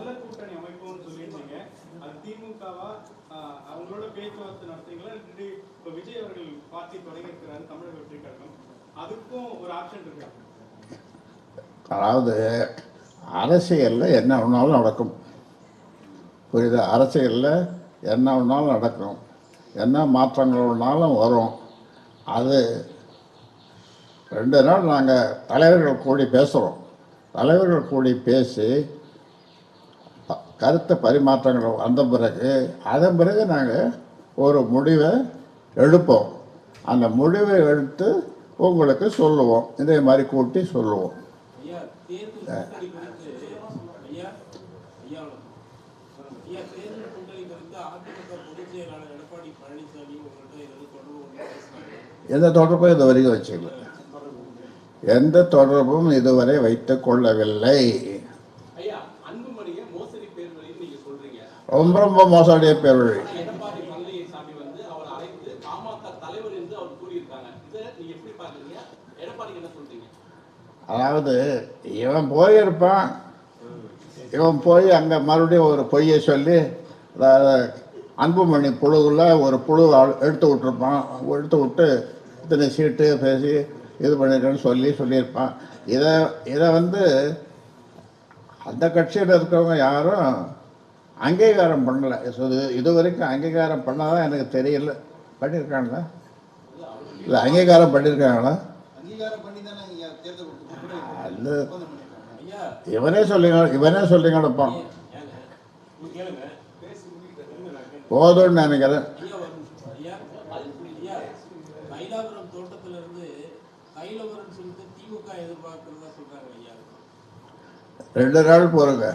நல்ல கூட்டணி அமைப்போம்னு சொல்லியிருந்தீங்க. அது திமுகவா? அவங்களோட பேச்சுவார்த்தை நடத்தீங்களா இல்லாட்டி இப்போ விஜய் அவர்கள் பார்ட்டி தொடங்கி இருக்கிறாரு தமிழக வெற்றி கழகம். அதுக்கும் ஒரு ஆப்ஷன் இருக்கு? அதாவது அரசியலில் என்ன ஒன்றாலும் நடக்கும். புரியுது? அரசியலில் என்ன ஒன்றாலும் நடக்கும். என்ன மாற்றங்கள் ஒன்றாலும் வரும். அது ரெண்டு நாள் நாங்கள் தலைவர்கள் கூடி பேசுகிறோம் தலைவர்கள் கூடி பேசி கருத்து பரிமாற்றங்கள் வந்த பிறகு அதன் பிறகு நாங்கள் ஒரு முடிவை எடுப்போம். அந்த முடிவை எடுத்து உங்களுக்கு சொல்லுவோம். இதே மாதிரி கூட்டி சொல்லுவோம். எந்த தொடர்பும் இது வரைக்கும் வச்சுக்கல. எந்த தொடர்பும் இதுவரை வைத்துக் கொள்ளவில்லை. ரொம்ப ரொம்ப மோசடிய சொல்றீங்க அதாவது இவன் போயிருப்பான். இவன் போய் அங்கே மறுபடியும் ஒரு பொய்யை சொல்லி அதாவது அன்புமணி புழுவில் ஒரு புழு எடுத்து விட்டுருப்பான். எடுத்து விட்டு இத்தனை சீட்டு பேசி இது பண்ணிருக்கேன்னு சொல்லி சொல்லியிருப்பான். இதை இதை வந்து அந்த கட்சியில் இருக்கிறவங்க யாரும் அங்கீகாரம் பண்ணலை. இது இது வரைக்கும் அங்கீகாரம் பண்ணாதான் எனக்கு தெரியல. பண்ணியிருக்காங்களா இல்லை அங்கீகாரம் பண்ணியிருக்காங்களா அது இவனே சொல்லிங்க இவனே சொல்லி கிடப்பான். ஏங்க நீங்க கேளுங்க பேசி முடிக்கிட்டு இருங்க, நான் கேட்கிறேன். போதும்னு நினைக்கிறேன் ரெண்டு நாள் போருங்க.